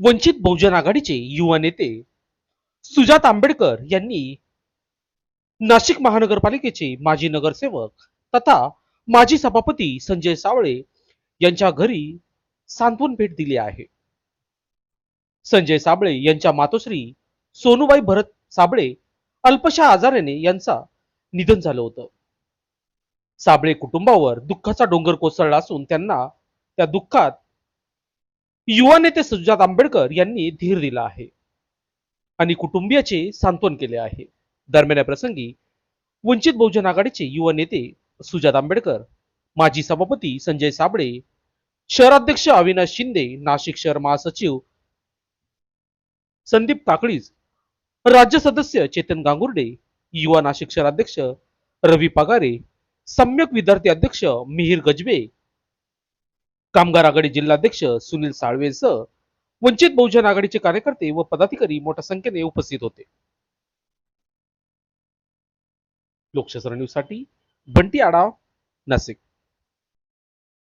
वंचित बहुजन आघाडीचे युवा नेते सुजात आंबेडकर यांनी नाशिक महानगरपालिकेचे माजी नगरसेवक तथा माजी सभापती संजय सावळे यांच्या घरी सांत्वन भेट दिली आहे. संजय साबळे यांच्या मातोश्री सोनूबाई भरत साबळे अल्पशा आजाराने यांचा निधन झालं होतं. साबळे कुटुंबावर दुःखाचा डोंगर कोसळला असून त्यांना त्या दुःखात युवा नेते सुजात आंबेडकर यांनी धीर दिला आहे. आणि कुटुंबियाचे सांत्वन केले आहे. दरम्यान या प्रसंगी वंचित बहुजन आघाडीचे युवा नेते सुजात आंबेडकर माजी सभापती संजय साबळे शहराध्यक्ष अविनाश शिंदे नाशिक शहर महासचिव संदीप ताकळीस राज्य सदस्य चेतन गांगुर्डे युवा नाशिक शहराध्यक्ष रवी पगारे सम्यक विद्यार्थी अध्यक्ष मिहीर गजबे कामगार आघाडी जिल्हाध्यक्ष सुनील साळवेसह वंचित बहुजन आघाडीचे कार्यकर्ते व पदाधिकारी मोठ्या संख्येने उपस्थित होते. लोकशास्त्र न्यूजसाठी बंटी आडाव नाशिक.